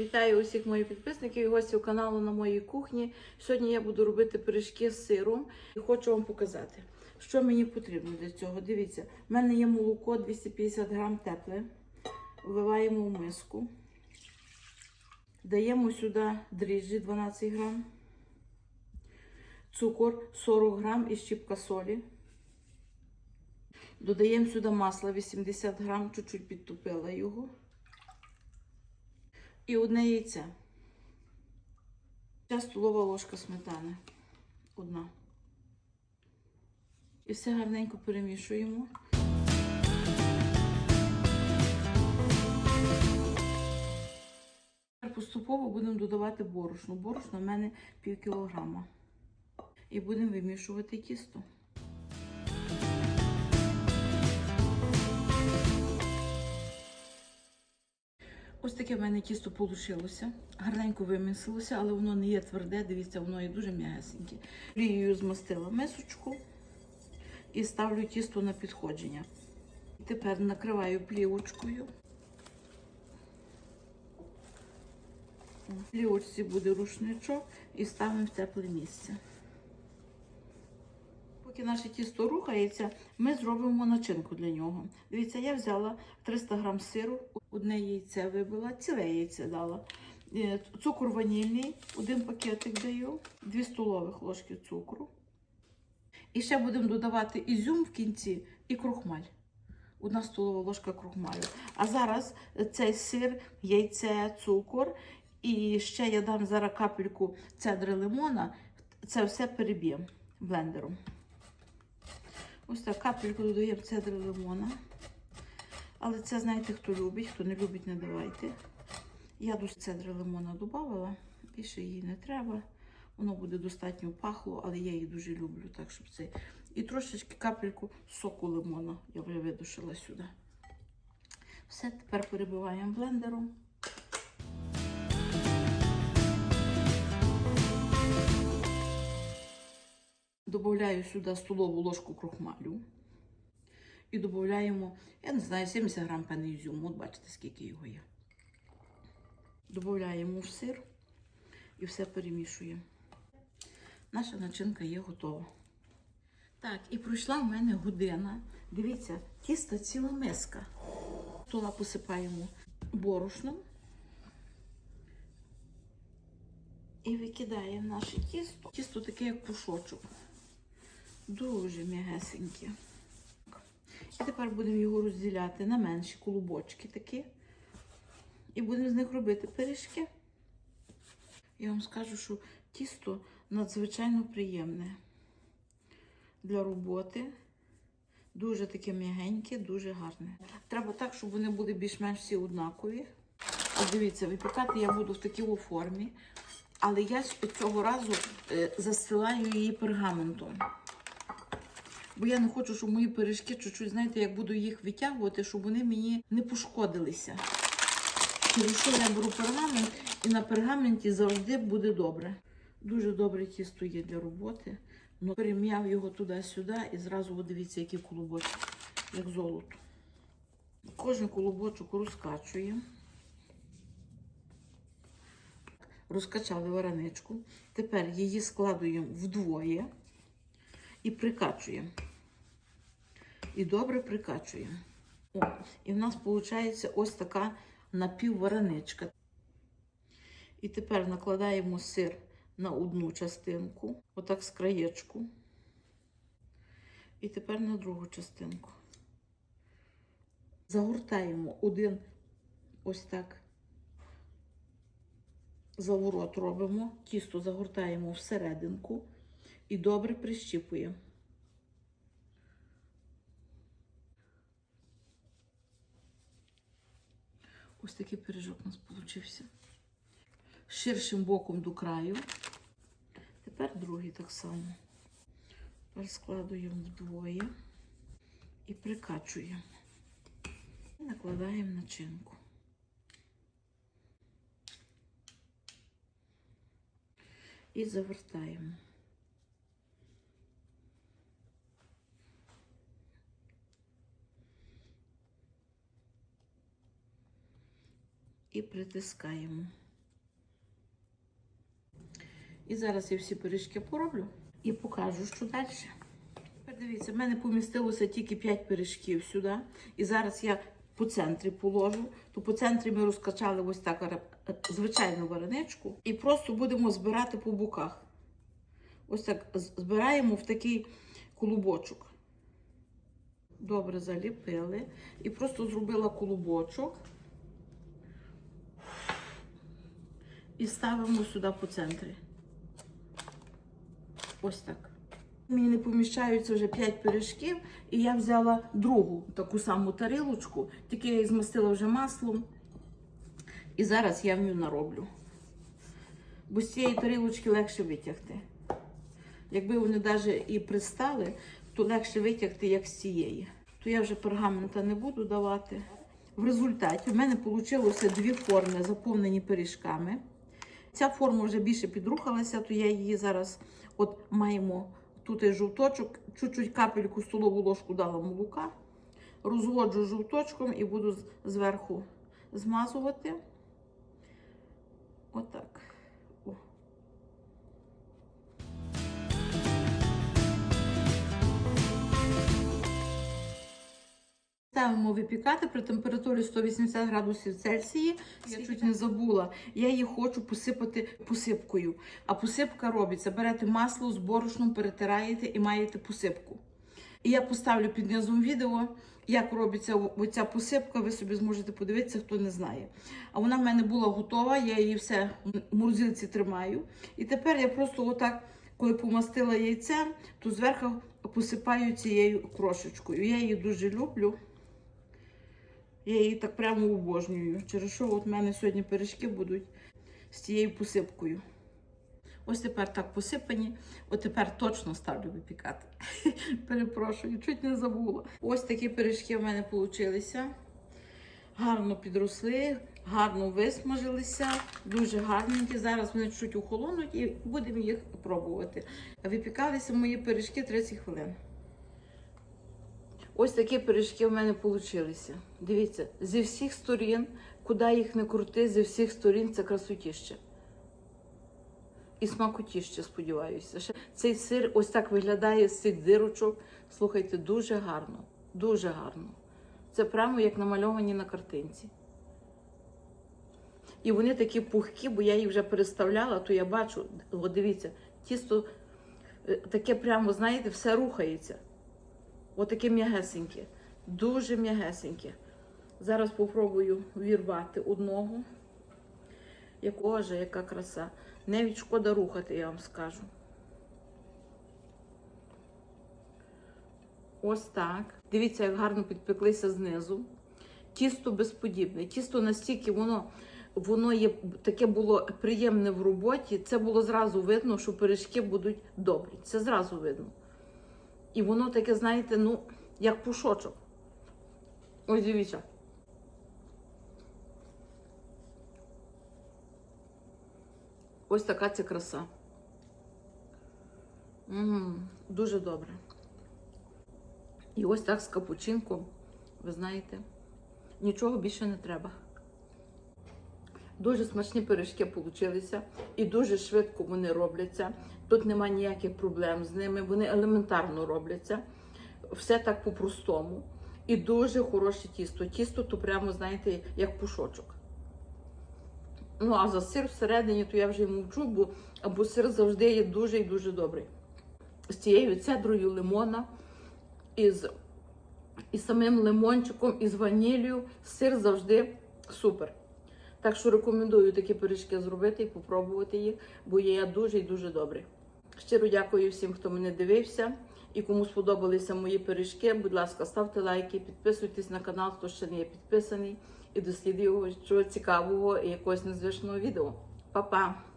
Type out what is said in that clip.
Вітаю усіх моїх підписників і гостів каналу на моїй кухні. Сьогодні я буду робити пиріжки з сиром і хочу вам показати, що мені потрібно для цього. Дивіться, в мене є молоко 250 грам тепле. Вливаємо в миску. Даємо сюди дріжджі 12 грам, цукор 40 грам і щіпка солі. Додаємо сюди масло 80 грам, чуть-чуть підтопила його. І одне яйце. Ця столова ложка сметани. Одна. І все гарненько перемішуємо. Тепер Поступово будемо додавати борошно. Борошно в мене пів кілограма. І будемо вимішувати тісто. Ось таке в мене тісто получилося. Гарненько вимісилося, але воно не є тверде. Дивіться, воно є дуже м'ягесеньке. Олією змастила мисочку і ставлю тісто на підходження. Тепер накриваю плівочкою. В плівочці буде рушничок і ставимо в тепле місце. Поки наше тісто рухається, ми зробимо начинку для нього. Дивіться, я взяла 300 грам сиру, одне яйце вибила, ціле яйце дала. Е, Цукор ванільний, один пакетик даю, 2 столових ложки цукру. І ще будемо додавати ізюм в кінці і крохмаль. Одна столова ложка крохмалю. А зараз цей сир, яйце, цукор. І ще я дам зараз капельку цедри лимона. Це все переб'ємо блендером. Ось так капельку додаємо цедри лимона. Але це, знаєте, хто любить, хто не любить, не давайте. Я до цедри лимона додавала, більше її не треба. Воно буде достатньо пахло, але я її дуже люблю, так щоб це. І трошечки капельку соку лимона я вже видушила сюди. Все, тепер перебиваємо блендером. Добавляю сюди столову ложку крохмалю. І додаємо, я не знаю, 70 грам пени ізюму. От бачите, скільки його є. Додаємо в сир і все перемішуємо. Наша начинка є готова. Так, і пройшла в мене година. Дивіться, тісто ціла миска. Туди посипаємо борошном і викидаємо наше тісто. Тісто таке, як пушочок. Дуже м'ягесеньке. І тепер будемо його розділяти на менші колубочки такі. І будемо з них робити пиріжки. Я вам скажу, що тісто надзвичайно приємне для роботи. Дуже таке м'ягеньке, дуже гарне. Треба так, щоб вони були більш-менш всі однакові. Ось дивіться, випікати я буду в такій формі, але я цього разу е, застилаю її пергаментом. Бо я не хочу, щоб мої пиріжки чуть-чуть, знаєте, як буду їх витягувати, щоб вони мені не пошкодилися. Через що я беру пергамент, і на пергаменті завжди буде добре. Дуже добре тісто є для роботи. Ну, перем'яв його туди-сюди і зразу ви дивіться, які колобочки, як золото. Кожен колобочок розкачуємо. Розкачали вареничку. Тепер її складуємо вдвоє і прикачуємо. І добре прикачуємо. О, і в нас виходить ось така напіввареничка. І тепер накладаємо сир на одну частинку, отак з краєчку. І тепер на другу частинку. Загортаємо один ось так. Заворот робимо, тісто загортаємо всерединку і добре прищіпуємо. Ось такий пиріжок у нас вийшов. Ширшим боком до краю. Тепер другий так само. Тепер складуємо вдвоє і прикачуємо. І накладаємо начинку. І завертаємо. І притискаємо. І зараз я всі пиріжки пороблю і покажу, що далі. Тепер дивіться, в мене помістилося тільки 5 пиріжків сюди. І зараз я по центрі положу. То по центрі ми розкачали ось так звичайну вареничку. І просто будемо збирати по боках. Ось так збираємо в такий колубочок. Добре заліпили. І просто зробила колубочок. І ставимо сюди по центрі. Ось так. Мені не поміщаються вже 5 пиріжків, і я взяла другу таку саму тарілочку, тільки я її змастила вже маслом. І зараз я в нього нароблю. Бо з цієї тарілочки легше витягти. Якби вони навіть і пристали, то легше витягти, як з цієї. То я вже пергамента не буду давати. В результаті в мене вийшло дві форми, заповнені пиріжками. Ця форма вже більше підрухалася, то я її зараз от маємо тут і жовточок, чуть-чуть капельку столову ложку дала молока, розводжу жовточком і буду зверху змазувати. Отак. Ставимо випікати при температурі 180 градусів Цельсії. Я чуть не забула. Я її хочу посипати посипкою. А посипка робиться: берете масло з борошном, перетираєте і маєте посипку. І я поставлю під низом відео, як робиться оця посипка. Ви собі зможете подивитися, хто не знає. А вона в мене була готова, я її все в морозилці тримаю. І тепер я просто отак, коли помастила яйцем, то зверху посипаю цією крошечкою. Я її дуже люблю. Я її так прямо обожнюю. Через що от в мене сьогодні пиріжки будуть з цією посипкою. Ось тепер так посипані, от тепер точно ставлю випікати. Перепрошую, чуть не забула. Ось такі пиріжки в мене вийшли. Гарно підросли, гарно висмажилися, дуже гарненькі. Зараз вони чуть охолонуть і будемо їх пробувати. Випікалися мої пиріжки 30 хвилин. Ось такі пиріжки в мене вийшли. Дивіться, зі всіх сторін, куди їх не крути, зі всіх сторін це красотіще. І смакотіще, сподіваюся. Цей сир ось так виглядає з цих дирочок. Слухайте, дуже гарно, дуже гарно. Це прямо як намальовані на картинці. І вони такі пухкі, бо я їх вже переставляла, то я бачу, от дивіться, тісто е, таке прямо, знаєте, все рухається. Отаке м'ягесеньке, дуже м'ягесеньке. Зараз попробую вірвати одного. Як Боже, яка краса. Навіть шкода рухати, я вам скажу. Ось так. Дивіться, як гарно підпеклися знизу. Тісто безподібне. Тісто настільки воно, воно є таке було приємне в роботі. Це було зразу видно, що пиріжки будуть добрі. Це зразу видно. І воно таке, знаєте, ну, як пушочок. Ось дивіться. Ось така це краса. м дуже добре. І ось так з капучинком, ви знаєте, нічого більше не треба. Дуже смачні пиріжки получилися і дуже швидко вони робляться. Тут нема ніяких проблем з ними. Вони елементарно робляться. Все так по-простому. І дуже хороше тісто. Тісто то прямо, знаєте, як пушочок. Ну, а за сир всередині, то я вже й мовчу, бо, бо сир завжди є дуже і дуже добрий. З цією цедрою лимона, із, із самим лимончиком, із ваніллю. Сир завжди супер. Так що рекомендую такі пиріжки зробити і попробувати їх, бо є дуже і дуже добре. Щиро дякую всім, хто мене дивився. І кому сподобалися мої пиріжки, будь ласка, ставте лайки, підписуйтесь на канал, хто ще не є підписаний, і дослідуйте чого цікавого і якогось незвичного відео. Па-па!